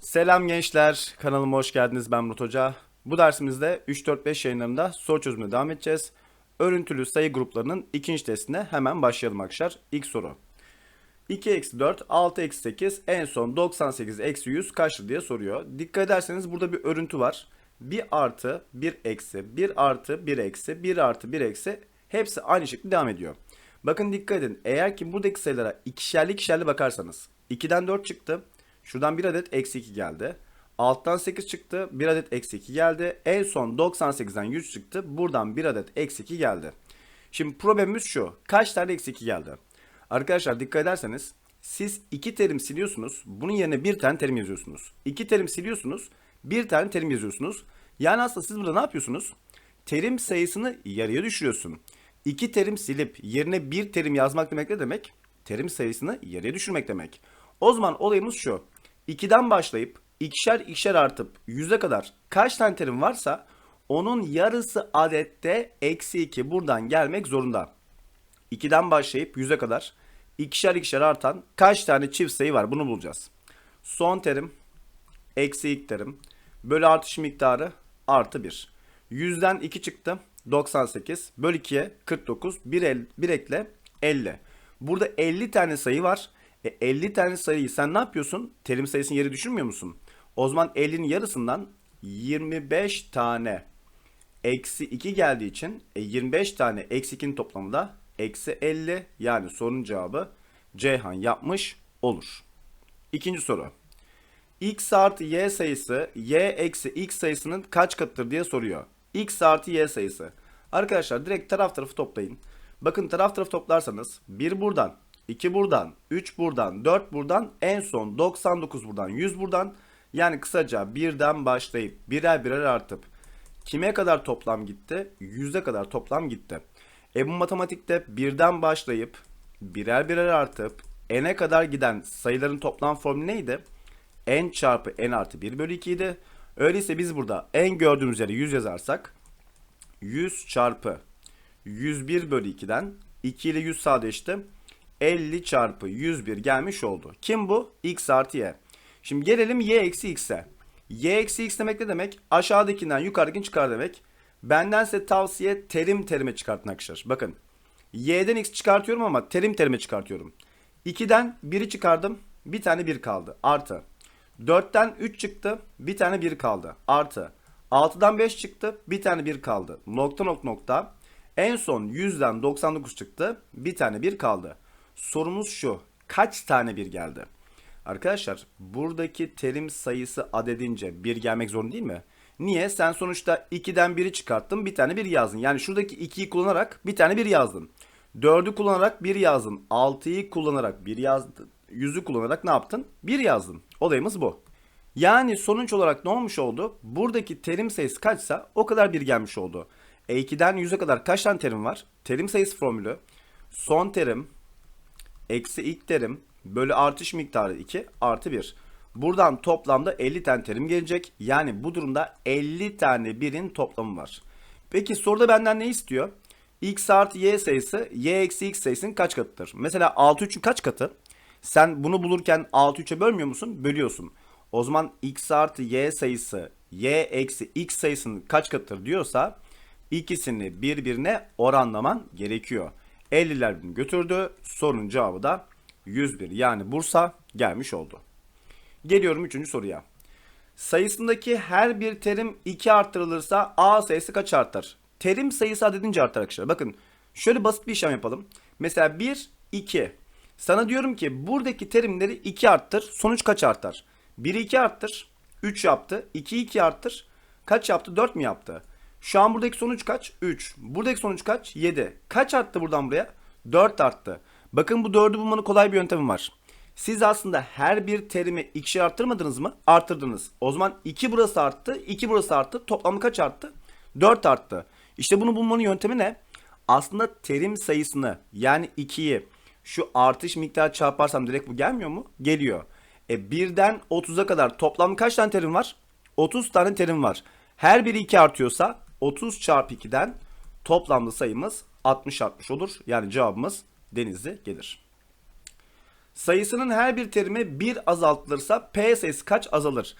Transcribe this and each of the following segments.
Selam gençler, kanalıma hoş geldiniz. Ben Murat Hoca. Bu dersimizde 3-4-5 yayınlarında soru çözümüne devam edeceğiz. Örüntülü sayı gruplarının ikinci testine hemen başlayalım arkadaşlar. İlk soru. 2 eksi 4, 6 eksi 8, en son 98 eksi 100 kaçtır diye soruyor. Dikkat ederseniz burada bir örüntü var. 1 artı, 1 eksi, 1 artı, 1 eksi, 1 artı, 1 eksi hepsi aynı şekilde devam ediyor. Bakın dikkat edin. Eğer ki buradaki sayılara ikişerli ikişerli bakarsanız 2'den 4 çıktı. Şuradan 1 adet eksi 2 geldi. Alttan 8 çıktı. 1 adet eksi 2 geldi. En son 98'den 100 çıktı. Buradan 1 adet eksi 2 geldi. Şimdi problemimiz şu. Kaç tane eksi 2 geldi? Arkadaşlar dikkat ederseniz siz 2 terim siliyorsunuz. Bunun yerine 1 tane terim yazıyorsunuz. 2 terim siliyorsunuz. 1 tane terim yazıyorsunuz. Yani aslında siz burada ne yapıyorsunuz? Terim sayısını yarıya düşürüyorsun. 2 terim silip yerine 1 terim yazmak demek ne demek? Terim sayısını yarıya düşürmek demek. O zaman olayımız şu. 2'den başlayıp ikişer ikişer artıp 100'e kadar kaç tane terim varsa onun yarısı adette eksi 2 buradan gelmek zorunda. 2'den başlayıp 100'e kadar ikişer ikişer artan kaç tane çift sayı var bunu bulacağız. Son terim eksi ilk terim bölü artış miktarı artı 1. 100'den 2 çıktı 98 bölü 2'ye 49 1, el, 1 ekle 50. Burada 50 tane sayı var. E 50 tane sayıyı sen ne yapıyorsun? Terim sayısını yeri düşürmüyor musun? O zaman 50'nin yarısından 25 tane eksi 2 geldiği için e 25 tane eksi 2'nin toplamı da eksi 50 yani sorunun cevabı Ceyhan yapmış olur. İkinci soru. x artı y sayısı y eksi x sayısının kaç katıdır diye soruyor. x artı y sayısı. Arkadaşlar direkt taraf tarafı toplayın. Bakın taraf tarafı toplarsanız 1 buradan, 2 buradan, 3 buradan, 4 buradan, en son 99 buradan, 100 buradan. Yani kısaca birden başlayıp birer birer artıp kime kadar toplam gitti? 100'e kadar toplam gitti. E bu matematikte birden başlayıp birer birer artıp n'e kadar giden sayıların toplam formülü neydi? n çarpı n artı 1 bölü 2 idi. Öyleyse biz burada n gördüğümüz yere 100 yazarsak 100 çarpı 101 bölü 2'den 2 ile 100 sadeleşti. 50 çarpı 101 gelmiş oldu. Kim bu? x artı y. Şimdi gelelim y eksi x'e. y eksi x demek ne demek? Aşağıdakinden yukarıdakini çıkar demek. Benden size tavsiye terim terime çıkartın arkadaşlar. Bakın y'den x çıkartıyorum ama terim terime çıkartıyorum. 2'den 1'i çıkardım. Bir tane 1 kaldı. Artı. 4'ten 3 çıktı. Bir tane 1 kaldı. Artı. 6'dan 5 çıktı. Bir tane 1 kaldı. Nokta nokta nokta. En son 100'den 99 çıktı. Bir tane 1 kaldı. Sorumuz şu. Kaç tane 1 geldi? Arkadaşlar buradaki terim sayısı adedince 1 gelmek zorunda değil mi? Niye? Sen sonuçta 2'den 1'i çıkarttın bir tane 1 yazdın. Yani şuradaki 2'yi kullanarak bir tane 1 yazdın. 4'ü kullanarak 1 yazdın. 6'yı kullanarak 1 yazdın. 100'ü kullanarak ne yaptın? 1 yazdın. Olayımız bu. Yani sonuç olarak ne olmuş oldu? Buradaki terim sayısı kaçsa o kadar 1 gelmiş oldu. E 2'den 100'e kadar kaç tane terim var? Terim sayısı formülü. Son terim eksi ilk terim bölü artış miktarı 2 artı 1. Buradan toplamda 50 tane terim gelecek. Yani bu durumda 50 tane birin toplamı var. Peki soruda benden ne istiyor? x artı y sayısı y eksi x sayısının kaç katıdır? Mesela 6 3'ün kaç katı? Sen bunu bulurken 6 3'e bölmüyor musun? Bölüyorsun. O zaman x artı y sayısı y eksi x sayısının kaç katıdır diyorsa ikisini birbirine oranlaman gerekiyor. 50'ler bunu götürdü. Sorunun cevabı da 101 yani Bursa gelmiş oldu. Geliyorum 3. soruya. Sayısındaki her bir terim 2 arttırılırsa A sayısı kaç artar? Terim sayısı adedince artar arkadaşlar. Bakın şöyle basit bir işlem yapalım. Mesela 1, 2. Sana diyorum ki buradaki terimleri 2 arttır. Sonuç kaç artar? 1'i 2 arttır. 3 yaptı. 2'yi 2 arttır. Kaç yaptı? 4 mü yaptı? Şu an buradaki sonuç kaç? 3. Buradaki sonuç kaç? 7. Kaç arttı buradan buraya? 4 arttı. Bakın bu 4'ü bulmanın kolay bir yöntemi var. Siz aslında her bir terimi ikişer arttırmadınız mı? Arttırdınız. O zaman 2 burası arttı, 2 burası arttı. Toplamı kaç arttı? 4 arttı. İşte bunu bulmanın yöntemi ne? Aslında terim sayısını yani 2'yi şu artış miktarı çarparsam direkt bu gelmiyor mu? Geliyor. E 1'den 30'a kadar toplam kaç tane terim var? 30 tane terim var. Her biri 2 artıyorsa 30 çarpı 2'den toplamda sayımız 60 60 olur. Yani cevabımız Denizli gelir. Sayısının her bir terimi 1 azaltılırsa P sayısı kaç azalır?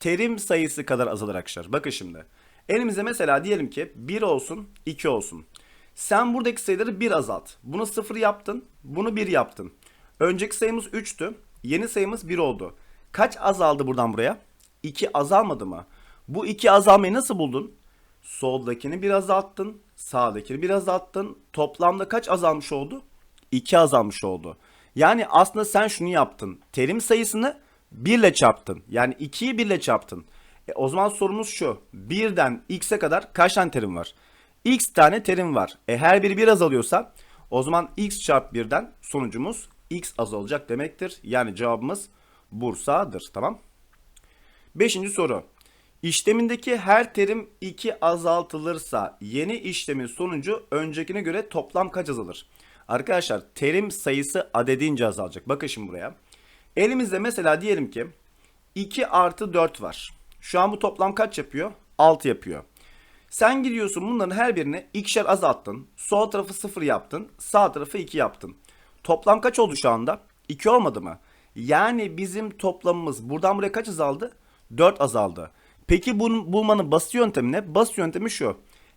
Terim sayısı kadar azalır arkadaşlar. Bakın şimdi. Elimizde mesela diyelim ki 1 olsun 2 olsun. Sen buradaki sayıları 1 azalt. Bunu 0 yaptın. Bunu 1 yaptın. Önceki sayımız 3'tü. Yeni sayımız 1 oldu. Kaç azaldı buradan buraya? 2 azalmadı mı? Bu 2 azalmayı nasıl buldun? Soldakini bir azalttın. Sağdakini bir azalttın. Toplamda kaç azalmış oldu? 2 azalmış oldu. Yani aslında sen şunu yaptın. Terim sayısını 1 ile çarptın. Yani 2'yi 1 ile çarptın. E, o zaman sorumuz şu. 1'den x'e kadar kaç tane terim var? x tane terim var. E, her biri 1 azalıyorsa o zaman x çarpı 1'den sonucumuz x azalacak demektir. Yani cevabımız Bursa'dır. Tamam. Beşinci soru. İşlemindeki her terim 2 azaltılırsa yeni işlemin sonucu öncekine göre toplam kaç azalır? Arkadaşlar terim sayısı adedince azalacak. Bakın şimdi buraya. Elimizde mesela diyelim ki 2 artı 4 var. Şu an bu toplam kaç yapıyor? 6 yapıyor. Sen gidiyorsun bunların her birini ikişer azalttın. Sol tarafı 0 yaptın. Sağ tarafı 2 yaptın. Toplam kaç oldu şu anda? 2 olmadı mı? Yani bizim toplamımız buradan buraya kaç azaldı? 4 azaldı. Peki bunun bulmanın basit yöntemi ne? Basit yöntemi şu.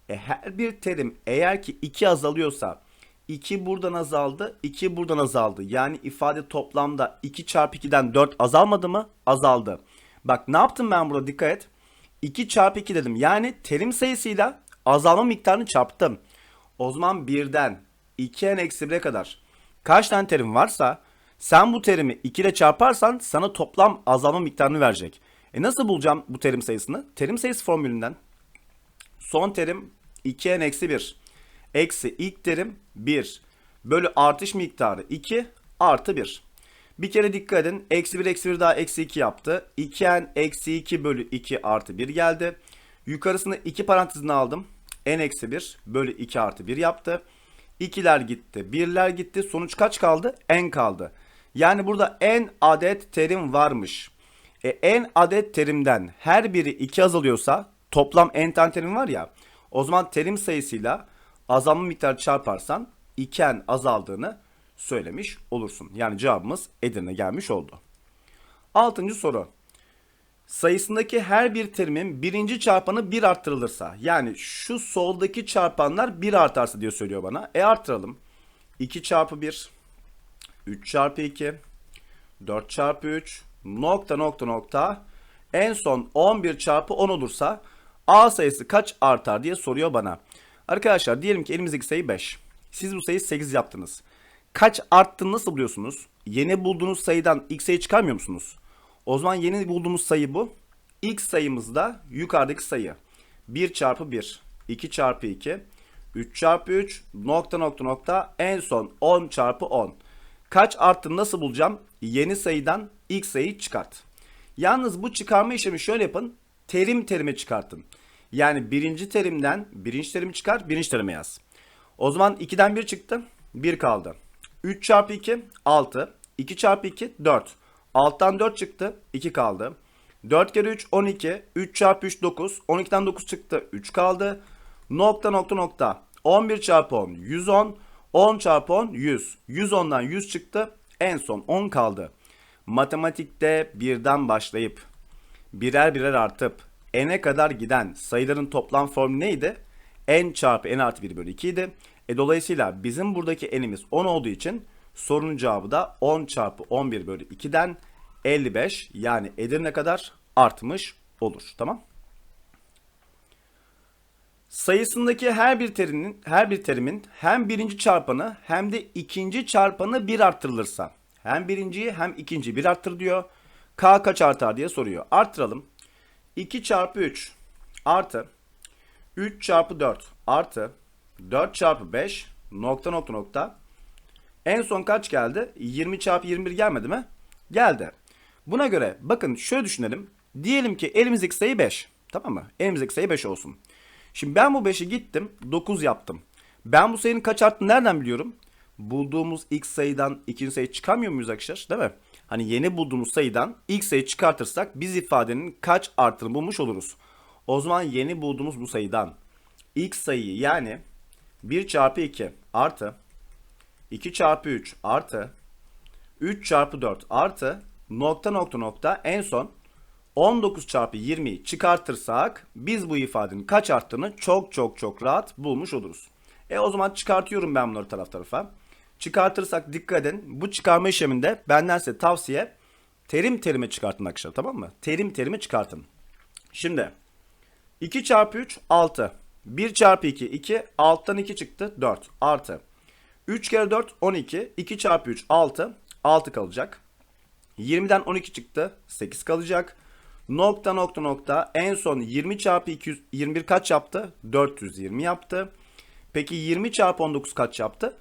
E, her bir terim eğer ki 2 azalıyorsa 2 buradan azaldı, 2 buradan azaldı. Yani ifade toplamda 2 çarpı 2'den 4 azalmadı mı? Azaldı. Bak ne yaptım ben burada dikkat et. 2 çarpı 2 dedim. Yani terim sayısıyla azalma miktarını çarptım. O zaman 1'den 2'en eksi 1'e kadar kaç tane terim varsa sen bu terimi 2 ile çarparsan sana toplam azalma miktarını verecek. E nasıl bulacağım bu terim sayısını? Terim sayısı formülünden son terim 2'en eksi 1 eksi ilk terim 1 bölü artış miktarı 2 artı 1. Bir kere dikkat edin. Eksi 1 eksi 1 daha eksi 2 yaptı. 2n eksi 2 bölü 2 artı 1 geldi. Yukarısını 2 parantezine aldım. n eksi 1 bölü 2 artı 1 yaptı. 2'ler gitti. 1'ler gitti. Sonuç kaç kaldı? n kaldı. Yani burada n adet terim varmış. E, n adet terimden her biri 2 azalıyorsa toplam n tane terim var ya. O zaman terim sayısıyla azalma miktarı çarparsan 2n azaldığını söylemiş olursun. Yani cevabımız Edirne gelmiş oldu. Altıncı soru. Sayısındaki her bir terimin birinci çarpanı 1 arttırılırsa yani şu soldaki çarpanlar 1 artarsa diye söylüyor bana. E arttıralım. 2 çarpı 1 3 çarpı 2 4 çarpı 3 nokta nokta nokta en son 11 çarpı 10 olursa A sayısı kaç artar diye soruyor bana. Arkadaşlar diyelim ki elimizdeki sayı 5. Siz bu sayıyı 8 yaptınız. Kaç arttığını nasıl buluyorsunuz? Yeni bulduğunuz sayıdan ilk sayı çıkarmıyor musunuz? O zaman yeni bulduğumuz sayı bu. İlk sayımız da yukarıdaki sayı. 1 çarpı 1, 2 çarpı 2, 3 çarpı 3, nokta nokta nokta en son 10 çarpı 10. Kaç arttığını nasıl bulacağım? Yeni sayıdan ilk sayıyı çıkart. Yalnız bu çıkarma işlemi şöyle yapın. Terim terime çıkartın. Yani birinci terimden birinci terimi çıkar, birinci terime yaz. O zaman 2'den 1 çıktı. 1 kaldı. 3 çarpı 2 6. 2 çarpı 2 4. Alttan 4 çıktı. 2 kaldı. 4 kere 3 12. 3 çarpı 3 9. 12'den 9 çıktı. 3 kaldı. Nokta nokta nokta. 11 çarpı 10 110. 10 çarpı 10 100. 110'dan 100 çıktı. En son 10 kaldı. Matematikte birden başlayıp birer birer artıp n'e kadar giden sayıların toplam formülü neydi? n çarpı n artı 1 bölü 2 idi. E, dolayısıyla bizim buradaki n'imiz 10 olduğu için sorunun cevabı da 10 çarpı 11 bölü 2'den 55 yani Edirne kadar artmış olur. Tamam. Sayısındaki her bir terimin her bir terimin hem birinci çarpanı hem de ikinci çarpanı bir arttırılırsa hem birinciyi hem ikinciyi bir arttır diyor. K kaç artar diye soruyor. Arttıralım. 2 çarpı 3 artı 3 çarpı 4 artı 4 çarpı 5 nokta nokta nokta. En son kaç geldi? 20 çarpı 21 gelmedi mi? Geldi. Buna göre bakın şöyle düşünelim. Diyelim ki elimizdeki sayı 5. Tamam mı? Elimizdeki sayı 5 olsun. Şimdi ben bu 5'i gittim 9 yaptım. Ben bu sayının kaç arttığını nereden biliyorum? Bulduğumuz ilk sayıdan ikinci sayı çıkarmıyor muyuz arkadaşlar? Değil mi? Hani yeni bulduğumuz sayıdan ilk sayı çıkartırsak biz ifadenin kaç arttığını bulmuş oluruz. O zaman yeni bulduğumuz bu sayıdan ilk sayıyı yani 1 çarpı 2 artı 2 çarpı 3 artı 3 çarpı 4 artı nokta nokta nokta en son 19 çarpı 20'yi çıkartırsak biz bu ifadenin kaç arttığını çok çok çok rahat bulmuş oluruz. E o zaman çıkartıyorum ben bunları taraf tarafa. Çıkartırsak dikkat edin. Bu çıkarma işleminde benden size tavsiye terim terime çıkartın arkadaşlar tamam mı? Terim terime çıkartın. Şimdi 2 çarpı 3 6. 1 çarpı 2 2. Alttan 2 çıktı 4 artı. 3 kere 4 12. 2 çarpı 3 6. 6 kalacak. 20'den 12 çıktı 8 kalacak. Nokta nokta nokta en son 20 çarpı 221 kaç yaptı? 420 yaptı. Peki 20 çarpı 19 kaç yaptı?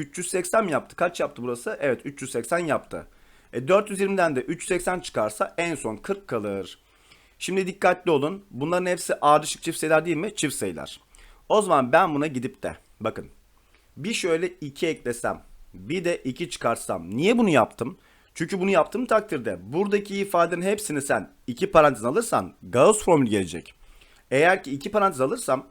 380 mi yaptı? Kaç yaptı burası? Evet 380 yaptı. E 420'den de 380 çıkarsa en son 40 kalır. Şimdi dikkatli olun. Bunların hepsi ardışık çift sayılar değil mi? Çift sayılar. O zaman ben buna gidip de bakın bir şöyle 2 eklesem bir de 2 çıkarsam niye bunu yaptım? Çünkü bunu yaptığım takdirde buradaki ifadenin hepsini sen iki parantez alırsan Gauss formülü gelecek. Eğer ki iki parantez alırsam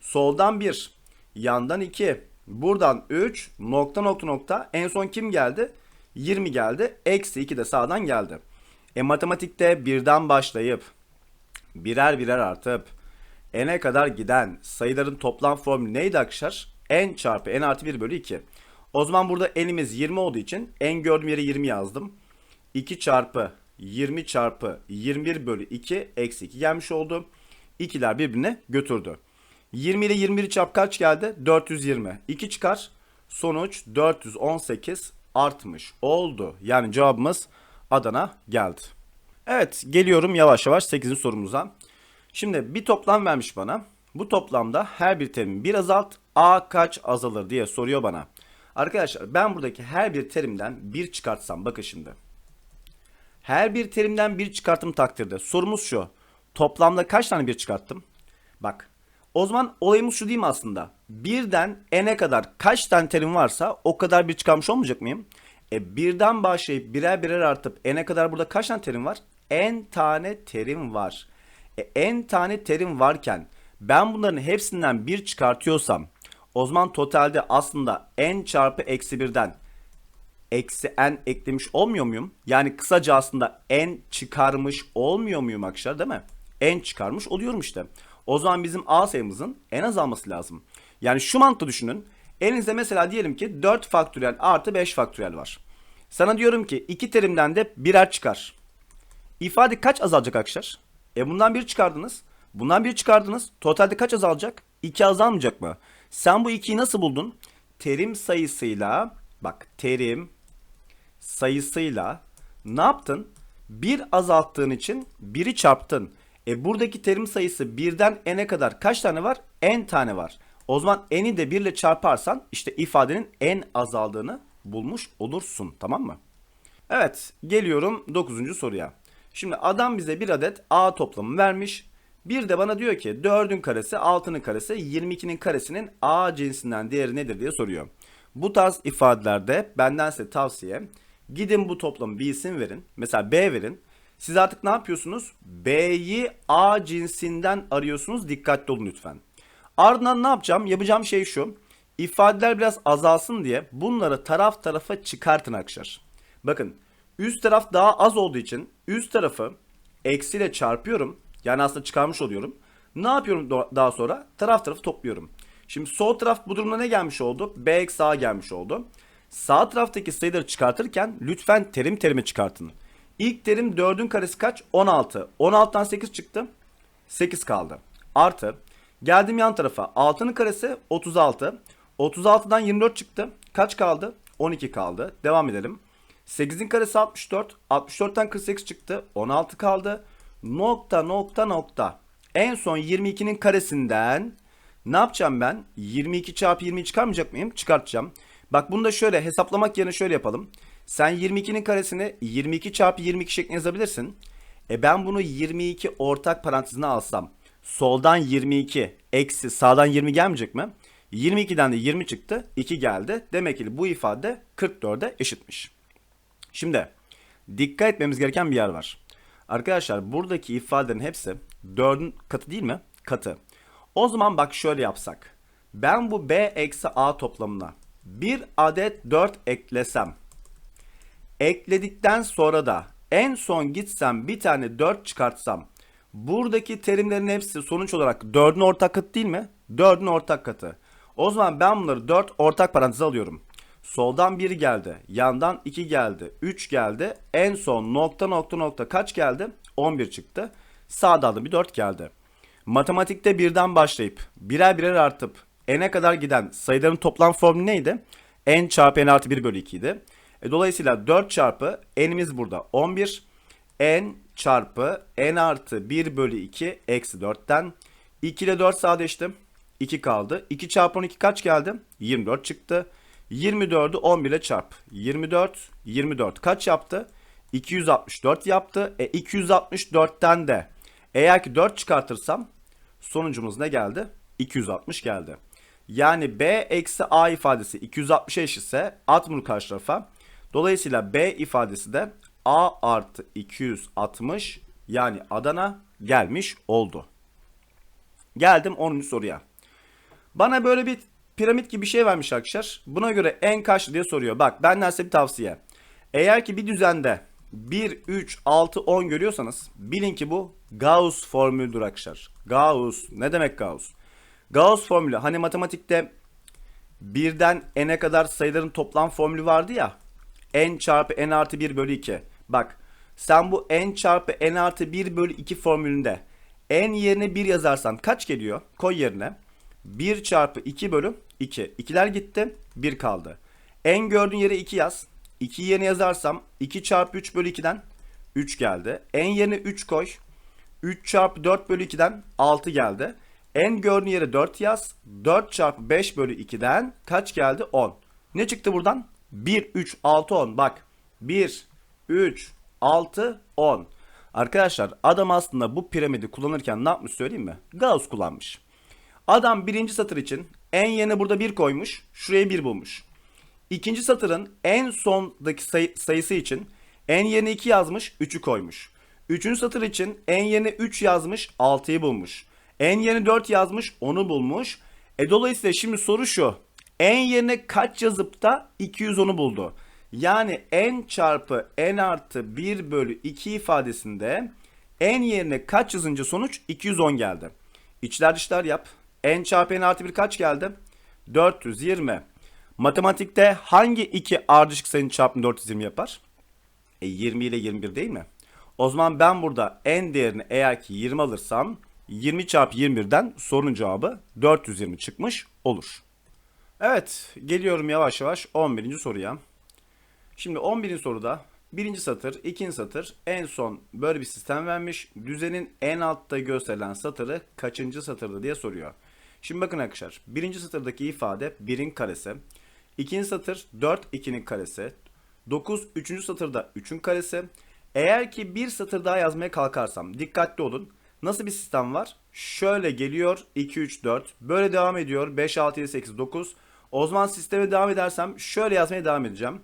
soldan 1, yandan 2, buradan 3, nokta nokta nokta en son kim geldi? 20 geldi. Eksi 2 de sağdan geldi. E matematikte birden başlayıp birer birer artıp n'e kadar giden sayıların toplam formülü neydi arkadaşlar? n çarpı n artı 1 bölü 2. O zaman burada n'imiz 20 olduğu için n gördüğüm yere 20 yazdım. 2 çarpı 20 çarpı 21 bölü 2 eksi 2 gelmiş oldu. İkiler birbirine götürdü. 20 ile 21'i çarp kaç geldi? 420. 2 çıkar. Sonuç 418 artmış oldu. Yani cevabımız Adana geldi. Evet geliyorum yavaş yavaş 8. sorumuza. Şimdi bir toplam vermiş bana. Bu toplamda her bir terimin bir azalt a kaç azalır diye soruyor bana. Arkadaşlar ben buradaki her bir terimden bir çıkartsam bakın şimdi. Her bir terimden bir çıkarttım takdirde sorumuz şu. Toplamda kaç tane bir çıkarttım? Bak o zaman olayımız şu değil mi aslında? Birden n'e kadar kaç tane terim varsa o kadar bir çıkarmış olmayacak mıyım? E birden başlayıp birer birer artıp n'e kadar burada kaç tane terim var? n tane terim var. E n tane terim varken ben bunların hepsinden bir çıkartıyorsam o zaman totalde aslında n çarpı eksi birden eksi n eklemiş olmuyor muyum? Yani kısaca aslında n çıkarmış olmuyor muyum arkadaşlar değil mi? n çıkarmış oluyorum işte. O zaman bizim a sayımızın n azalması lazım. Yani şu mantığı düşünün. Elinizde mesela diyelim ki 4 faktöriyel artı 5 faktöriyel var. Sana diyorum ki iki terimden de birer çıkar. İfade kaç azalacak arkadaşlar? E bundan bir çıkardınız. Bundan bir çıkardınız. Totalde kaç azalacak? 2 azalmayacak mı? Sen bu 2'yi nasıl buldun? Terim sayısıyla bak terim sayısıyla ne yaptın? Bir azalttığın için biri çarptın. E buradaki terim sayısı birden n'e kadar kaç tane var? n tane var. O zaman n'i de 1 ile çarparsan işte ifadenin n azaldığını bulmuş olursun. Tamam mı? Evet geliyorum 9. soruya. Şimdi adam bize bir adet a toplamı vermiş. Bir de bana diyor ki 4'ün karesi 6'nın karesi 22'nin karesinin a cinsinden değeri nedir diye soruyor. Bu tarz ifadelerde benden size tavsiye gidin bu toplamı bir isim verin. Mesela b verin. Siz artık ne yapıyorsunuz? B'yi A cinsinden arıyorsunuz. Dikkatli olun lütfen. Ardından ne yapacağım? Yapacağım şey şu. İfadeler biraz azalsın diye bunları taraf tarafa çıkartın arkadaşlar. Bakın üst taraf daha az olduğu için üst tarafı eksiyle çarpıyorum. Yani aslında çıkarmış oluyorum. Ne yapıyorum daha sonra? Taraf tarafı topluyorum. Şimdi sol taraf bu durumda ne gelmiş oldu? B eksi A gelmiş oldu. Sağ taraftaki sayıları çıkartırken lütfen terim terimi çıkartın. İlk terim 4'ün karesi kaç? 16. 16'dan 8 çıktı. 8 kaldı. Artı geldim yan tarafa. 6'nın karesi 36. 36'dan 24 çıktı. Kaç kaldı? 12 kaldı. Devam edelim. 8'in karesi 64. 64'ten 48 çıktı. 16 kaldı. Nokta nokta nokta. En son 22'nin karesinden ne yapacağım ben? 22 çarpı 20'yi çıkarmayacak mıyım? Çıkartacağım. Bak bunu da şöyle hesaplamak yerine şöyle yapalım. Sen 22'nin karesini 22 çarpı 22 şeklinde yazabilirsin. E ben bunu 22 ortak parantezine alsam soldan 22 eksi sağdan 20 gelmeyecek mi? 22'den de 20 çıktı 2 geldi. Demek ki bu ifade 44'e eşitmiş. Şimdi dikkat etmemiz gereken bir yer var. Arkadaşlar buradaki ifadelerin hepsi 4'ün katı değil mi? Katı. O zaman bak şöyle yapsak. Ben bu b eksi a toplamına bir adet 4 eklesem ekledikten sonra da en son gitsem bir tane 4 çıkartsam buradaki terimlerin hepsi sonuç olarak 4'ün ortak katı değil mi? 4'ün ortak katı. O zaman ben bunları 4 ortak paranteze alıyorum. Soldan 1 geldi. Yandan 2 geldi. 3 geldi. En son nokta nokta nokta kaç geldi? 11 çıktı. Sağda da bir 4 geldi. Matematikte birden başlayıp birer birer artıp n'e kadar giden sayıların toplam formülü neydi? n çarpı n artı 1 bölü 2 idi. E, dolayısıyla 4 çarpı n'imiz burada 11. n çarpı n artı 1 bölü 2 eksi 4'ten 2 ile 4 sadeleştim. 2 kaldı. 2 çarpı 12 kaç geldi? 24 çıktı. 24'ü 11 ile çarp. 24, 24 kaç yaptı? 264 yaptı. E 264'ten de eğer ki 4 çıkartırsam sonucumuz ne geldi? 260 geldi. Yani B eksi A ifadesi 260'a eşitse at bunu karşı tarafa. Dolayısıyla B ifadesi de A artı 260 yani Adana gelmiş oldu. Geldim 10. soruya. Bana böyle bir piramit gibi bir şey vermiş arkadaşlar. Buna göre en kaçlı diye soruyor. Bak benden size bir tavsiye. Eğer ki bir düzende 1, 3, 6, 10 görüyorsanız bilin ki bu Gauss formülüdür arkadaşlar. Gauss. Ne demek Gauss? Gauss formülü hani matematikte birden n'e kadar sayıların toplam formülü vardı ya. N çarpı n artı 1 bölü 2. Bak sen bu n çarpı n artı 1 bölü 2 formülünde n yerine 1 yazarsan kaç geliyor? Koy yerine. 1 çarpı 2 bölü 2. 2'ler gitti. 1 kaldı. n gördüğün yere 2 yaz. 2 yerine yazarsam 2 çarpı 3 bölü 2'den 3 geldi. n yerine 3 koy. 3 çarpı 4 bölü 2'den 6 geldi. n gördüğün yere 4 yaz. 4 çarpı 5 bölü 2'den kaç geldi? 10. Ne çıktı buradan? 1, 3, 6, 10. Bak 1, 3, 6, 10. Arkadaşlar adam aslında bu piramidi kullanırken ne yapmış söyleyeyim mi? Gauss kullanmış. Adam birinci satır için en yerine burada 1 koymuş. Şuraya 1 bulmuş. İkinci satırın en sondaki sayı, sayısı için en yerine 2 yazmış 3'ü koymuş. Üçüncü satır için en yerine 3 yazmış 6'yı bulmuş. En yerine 4 yazmış 10'u bulmuş. E dolayısıyla şimdi soru şu. En yerine kaç yazıp da 210'u buldu. Yani n çarpı n artı 1 bölü 2 ifadesinde n yerine kaç yazınca sonuç 210 geldi. İçler dışlar yap. n çarpı n artı 1 kaç geldi? 420. Matematikte hangi iki ardışık sayının çarpımı 420 yapar? E 20 ile 21 değil mi? O zaman ben burada n değerini eğer ki 20 alırsam 20 çarpı 21'den sorunun cevabı 420 çıkmış olur. Evet geliyorum yavaş yavaş 11. soruya. Şimdi 11. soruda birinci satır, ikinci satır en son böyle bir sistem vermiş. Düzenin en altta gösterilen satırı kaçıncı satırda diye soruyor. Şimdi bakın arkadaşlar birinci satırdaki ifade 1'in karesi. İkinci satır 4 2'nin karesi. 9 üçüncü satırda 3'ün karesi. Eğer ki bir satır daha yazmaya kalkarsam dikkatli olun. Nasıl bir sistem var? Şöyle geliyor 2 3 4 böyle devam ediyor 5 6 7 8 9. O zaman sisteme devam edersem şöyle yazmaya devam edeceğim.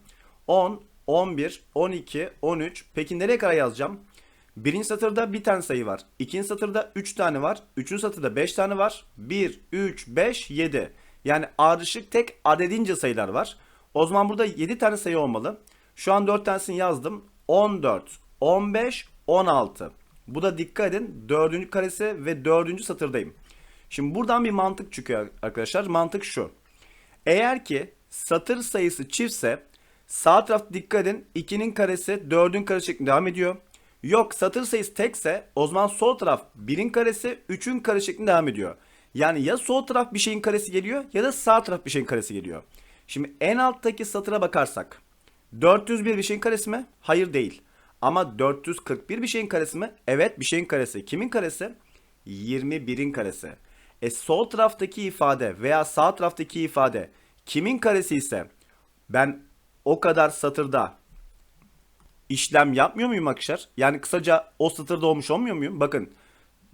10, 11, 12, 13. Peki nereye kadar yazacağım? Birinci satırda bir tane sayı var. İkinci satırda 3 tane var. Üçüncü satırda 5 tane var. 1, 3, 5, 7. Yani ardışık tek adedince sayılar var. O zaman burada 7 tane sayı olmalı. Şu an 4 tanesini yazdım. 14, 15, 16. Bu da dikkat edin 4. karesi ve 4. satırdayım. Şimdi buradan bir mantık çıkıyor arkadaşlar. Mantık şu. Eğer ki satır sayısı çiftse sağ tarafta dikkat edin 2'nin karesi 4'ün karesi şeklinde devam ediyor. Yok satır sayısı tekse o zaman sol taraf 1'in karesi 3'ün karesi şeklinde devam ediyor. Yani ya sol taraf bir şeyin karesi geliyor ya da sağ taraf bir şeyin karesi geliyor. Şimdi en alttaki satıra bakarsak 401 bir şeyin karesi mi? Hayır değil. Ama 441 bir şeyin karesi mi? Evet bir şeyin karesi. Kimin karesi? 21'in karesi. E sol taraftaki ifade veya sağ taraftaki ifade kimin karesi ise ben o kadar satırda işlem yapmıyor muyum arkadaşlar? Yani kısaca o satırda olmuş olmuyor muyum? Bakın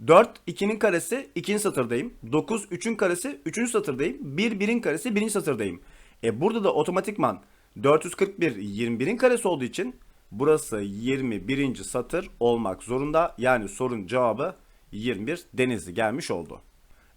4 2'nin karesi 2. satırdayım. 9 3'ün karesi 3. satırdayım. 1 1'in karesi 1. satırdayım. E burada da otomatikman 441 21'in karesi olduğu için burası 21. satır olmak zorunda. Yani sorun cevabı 21 Denizli gelmiş oldu.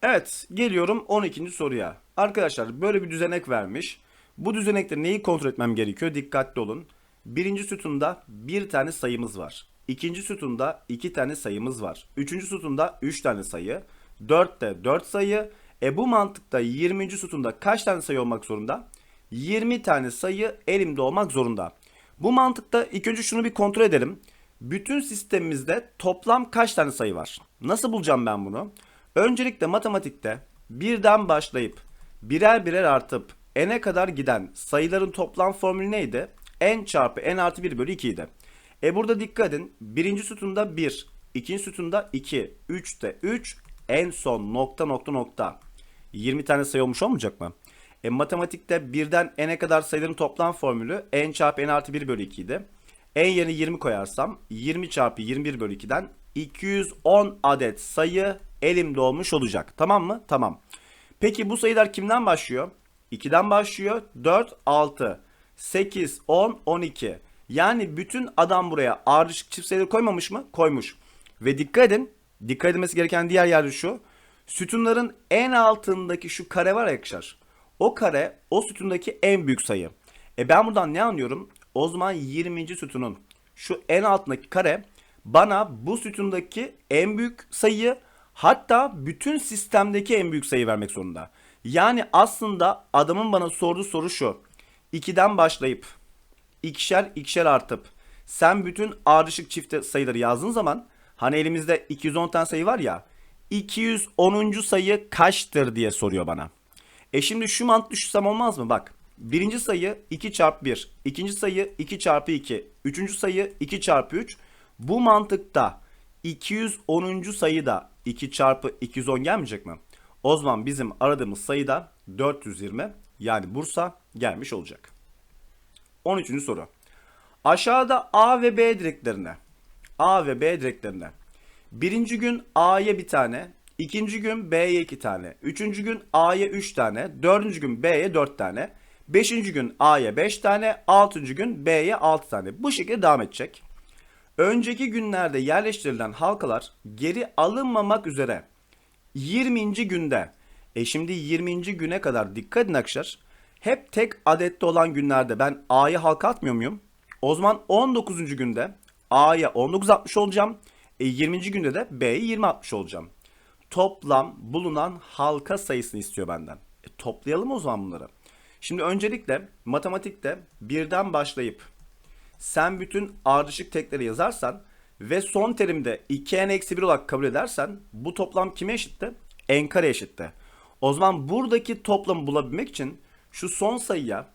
Evet geliyorum 12. soruya. Arkadaşlar böyle bir düzenek vermiş. Bu düzenekte neyi kontrol etmem gerekiyor? Dikkatli olun. Birinci sütunda bir tane sayımız var. İkinci sütunda iki tane sayımız var. Üçüncü sütunda üç tane sayı. Dörtte dört sayı. E bu mantıkta 20. sütunda kaç tane sayı olmak zorunda? 20 tane sayı elimde olmak zorunda. Bu mantıkta ilk önce şunu bir kontrol edelim. Bütün sistemimizde toplam kaç tane sayı var? Nasıl bulacağım ben bunu? Öncelikle matematikte birden başlayıp birer birer artıp n'e kadar giden sayıların toplam formülü neydi? n çarpı n artı 1 bölü 2 idi. E burada dikkat edin. Birinci sütunda 1, ikinci sütunda 2, 3'te 3, en son nokta nokta nokta. 20 tane sayı olmuş olmayacak mı? E, matematikte birden n'e kadar sayıların toplam formülü n çarpı n artı 1 bölü 2 idi. n yerine 20 koyarsam 20 çarpı 21 bölü 2'den 210 adet sayı elimde olmuş olacak. Tamam mı? Tamam. Peki bu sayılar kimden başlıyor? 2'den başlıyor. 4, 6, 8, 10, 12. Yani bütün adam buraya ardışık çift sayıları koymamış mı? Koymuş. Ve dikkat edin. Dikkat edilmesi gereken diğer yer şu. Sütunların en altındaki şu kare var arkadaşlar. O kare o sütundaki en büyük sayı. E ben buradan ne anlıyorum? O zaman 20. sütunun şu en altındaki kare bana bu sütundaki en büyük sayıyı hatta bütün sistemdeki en büyük sayı vermek zorunda. Yani aslında adamın bana sorduğu soru şu. 2'den başlayıp ikişer ikişer artıp sen bütün ardışık çift sayıları yazdığın zaman hani elimizde 210 tane sayı var ya 210. sayı kaçtır diye soruyor bana. E şimdi şu mantık düşünsem olmaz mı? Bak. Birinci sayı 2 çarpı 1. ikinci sayı 2 çarpı 2. Üçüncü sayı 2 çarpı 3. Bu mantıkta 210. sayı da 2 çarpı 210 gelmeyecek mi? O zaman bizim aradığımız sayı da 420 yani Bursa gelmiş olacak. 13. soru. Aşağıda A ve B direklerine A ve B direklerine birinci gün A'ya bir tane, ikinci gün B'ye iki tane, üçüncü gün A'ya üç tane, dördüncü gün B'ye dört tane, beşinci gün A'ya beş tane, altıncı gün B'ye altı tane. Bu şekilde devam edecek. Önceki günlerde yerleştirilen halkalar geri alınmamak üzere 20. günde e şimdi 20. güne kadar dikkat edin arkadaşlar. Hep tek adette olan günlerde ben A'ya halka atmıyor muyum? O zaman 19. günde A'ya 19 atmış olacağım. E 20. günde de B'ye 20 atmış olacağım. Toplam bulunan halka sayısını istiyor benden. E toplayalım o zaman bunları. Şimdi öncelikle matematikte birden başlayıp sen bütün ardışık tekleri yazarsan ve son terimde 2n-1 olarak kabul edersen bu toplam kime eşitti? n kare eşitti. O zaman buradaki toplamı bulabilmek için şu son sayıya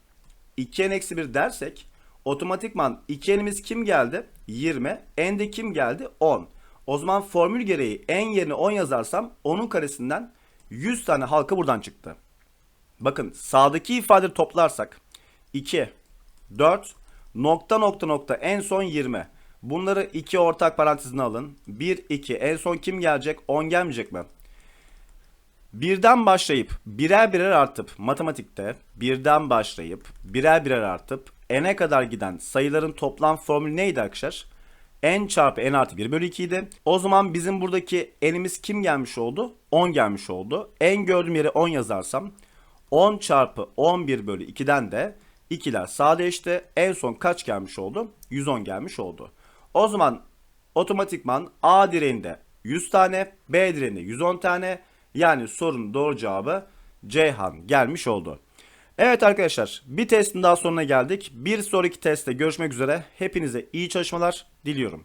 2n-1 dersek otomatikman 2n'imiz kim geldi? 20. n'de kim geldi? 10. O zaman formül gereği n yerine 10 yazarsam onun karesinden 100 tane halka buradan çıktı. Bakın sağdaki ifadeleri toplarsak 2, 4, nokta nokta nokta en son 20. Bunları iki ortak parantezine alın. 1, 2 en son kim gelecek? 10 gelmeyecek mi? Birden başlayıp birer birer artıp matematikte birden başlayıp birer birer artıp n'e kadar giden sayıların toplam formülü neydi arkadaşlar? n çarpı n artı 1 bölü 2 idi. O zaman bizim buradaki n'imiz kim gelmiş oldu? 10 gelmiş oldu. n gördüğüm yere 10 yazarsam 10 çarpı 11 bölü 2'den de 2'ler sadeleşti. En son kaç gelmiş oldu? 110 gelmiş oldu. O zaman otomatikman A direğinde 100 tane, B direğinde 110 tane. Yani sorunun doğru cevabı Ceyhan gelmiş oldu. Evet arkadaşlar bir testin daha sonuna geldik. Bir sonraki testte görüşmek üzere. Hepinize iyi çalışmalar diliyorum.